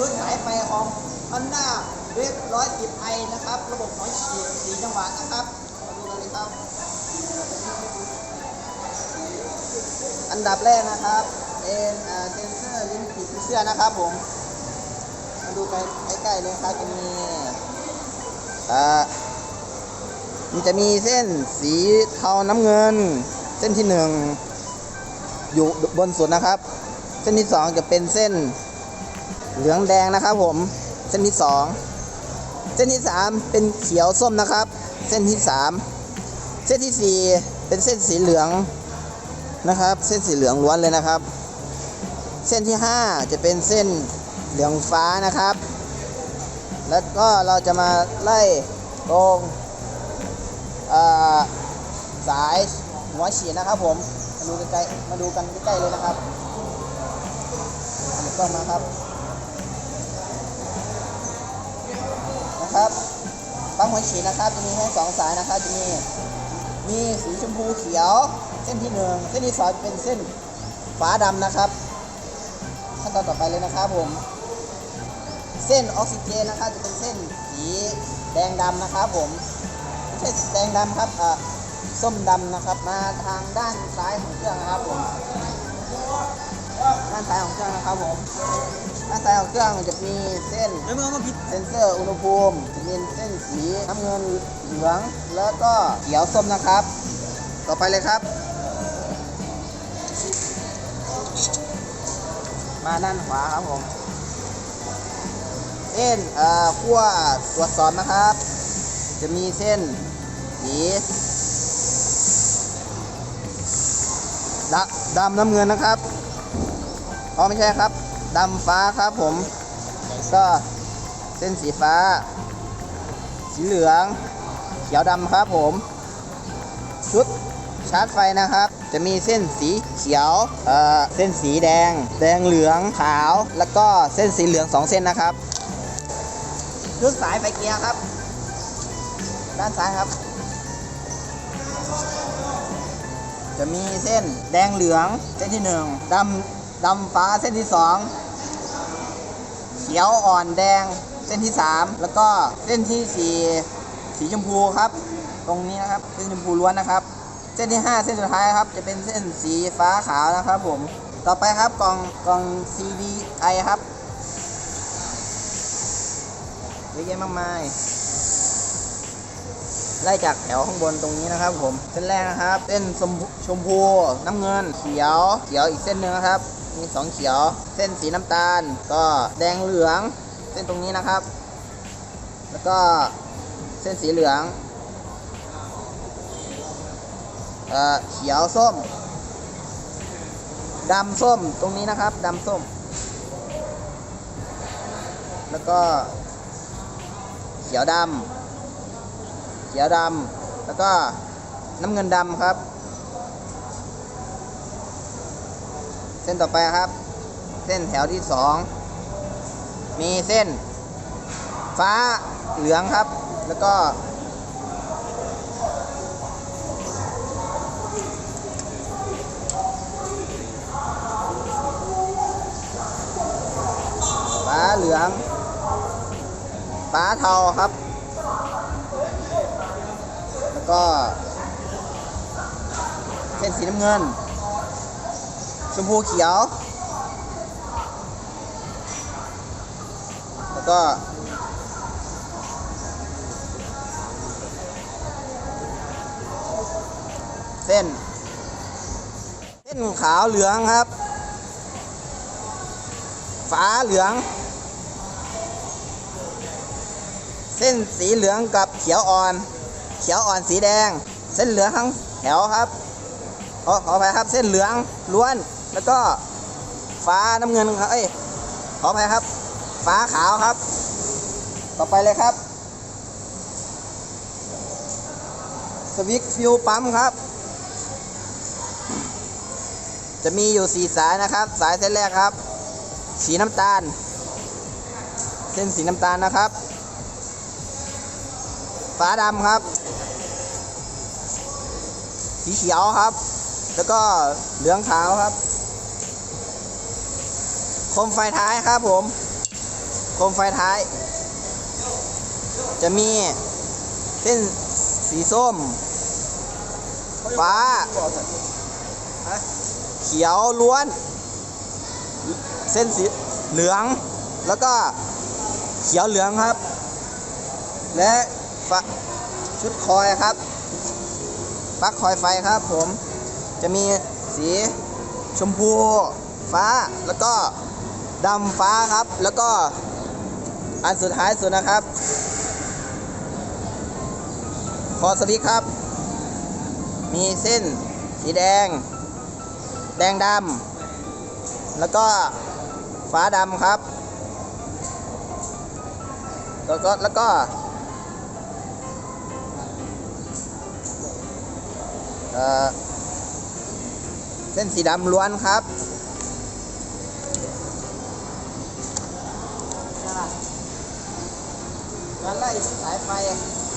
ชุดสายไฟของ Honda w a v 110 i นะครับ ระบบหัวฉีดสีจังหวะนะครับมาดูเลยครับ อันดับแรกนะครับเป็นเซนเซอร์ลิมิติดเชื่อนะครับผม มาดูใกล้ใกล้ๆเลยครับจะมีอ่ามันจะมีเส้นสีเทาน้ำเงิน เส้นที่หนึ่งอยู่บนสุดนะครับ เส้นที่สองจะเป็นเส้น เหลืองแดงนะครับผม เส้นที่สองเส้นที่สามเป็นเขียวส้มนะครับ เส้นที่สามเส้นที่สี่เป็นเส้นสีเหลืองนะครับ เส้นสีเหลืองล้วนเลยนะครับ เส้นที่ห้าจะเป็นเส้นเหลืองฟ้านะครับ แล้วก็เราจะมาไล่ตรงสายหัวฉีดนะครับผมมาดูใกล้ๆมาดูกันใกล้ๆเลยนะครับหยิบกล้องมาครับ นะครับปั๊มหัวฉีดนะครับจะมีให้สองสายนะครับจะมีมีสีชมพูเขียว เส้นที่หนึ่งเส้นที่สองเป็นเส้นฟ้าดำนะครับขั้นตอนต่อไปเลยนะครับผม เส้นออกซิเจนนะครับจะเป็นเส้นสีแดงดำนะครับผมไม่ใช่แดงดำครับอ่าส้มดำนะครับมาทางด้านซ้ายของเครื่องนะครับผมด้านซ้ายของเครื่องนะครับผม ด้านซ้ายของเครื่องจะมีเส้นแล้วมึงเอามาผิดเซนเซอร์อุณหภูมิจะเป็นเส้นสีน้ำเงินเหลืองแล้วก็เขียวส้มนะครับ ต่อไปเลยครับ มาด้านขวาครับผมเส้นเอ่อขั้วตรวจสอบนะครับ จะมีเส้นสีดำดำน้ำเงินนะครับอ๋อไม่ใช่ครับ ดำฟ้าครับผม ก็เส้นสีฟ้า สีเหลือง เขียวดำครับผม ชุดชาร์จไฟนะครับ จะมีเส้นสีเขียวเอ่อเส้นสีแดง แดงเหลืองขาว แล้วก็เส้นสีเหลือง 2 เส้นนะครับ ชุดสายไฟเกียร์ครับ ด้านซ้ายครับจะมีเส้นแดงเหลืองเส้นที่หนึ่งดำ ดำฟ้าเส้นที่สองเขียวอ่อนแดงเส้นที่ 3 แล้วก็เส้นที่ 4 สีชมพูครับ ตรงนี้นะครับเส้นชมพูล้วนนะครับ เส้นที่ 5 เส้นสุดท้ายครับ จะเป็นเส้นสีฟ้าขาวนะครับผมต่อไปครับกล่องกล่อง CDI ครับเยอะแยะมากมายไล่จากแถวข้างบนตรงนี้นะครับผม เส้นแรกนะครับ เส้นชมพู น้ำเงิน เขียว เขียวอีกเส้นหนึ่งนะครับ มีสองเขียว เส้นสีน้ำตาล ก็แดงเหลือง เส้นตรงนี้นะครับ แล้วก็เส้นสีเหลืองเอ่อเขียวส้มดำส้มตรงนี้นะครับดำส้ม แล้วก็ เขียวดำเขียวดำแล้วก็น้ำเงินดำครับ ส้นต่อไปครับ เส้นแถวที่สองมีเส้น ฟ้าเหลืองครับ แล้วก็ฟ้าเหลือง ฟ้าเทาครับ แล้วก็ เส้นสีน้ำเงิน ชมพูเขียว แล้วก็ เส้น เส้นขาวเหลืองครับ ฟ้าเหลือง เส้นสีเหลืองกับเขียวอ่อน เขียวอ่อนสีแดง เส้นเหลืองทั้งแถวครับขอขออภัยครับเส้นเหลืองล้วน แล้วก็ฟ้าน้ำเงินครับเอ้ยขออภัยครับ ฟ้าขาวครับ ต่อไปเลยครับ สวิตช์ฟิวปั๊มครับ จะมีอยู่สี่สายนะครับ สายเส้นแรกครับ สีน้ำตาล เส้นสีน้ำตาลนะครับฟ้าดำครับ สีเขียวครับ แล้วก็เหลืองขาวครับ มไฟท้ายครับผมโคมไฟท้าย จะมีเส้นสีส้ม ฟ้า เขียวล้วน เส้นสีเหลือง แล้วก็เขียวเหลืองครับ และชุดคอยครับปลั๊กคอยไฟครับผม จะมีสีชมพู ฟ้า แล้วก็ ดำฟ้าครับ แล้วก็อันสุดท้ายสุดนะครับ คอสวิตครับ มีเส้นสีแดง แดงดำ แล้วก็ฟ้าดำครับ แล้วก็แล้วก็เส้นสีดำล้วนครับ การไล่สายไฟ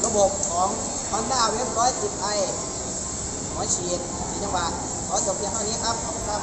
ระบบของ Honda w a v e 110i หมอฉีดสีจังหวะขอจบเพียงเท่านี้ครับ ขอบคุณครับ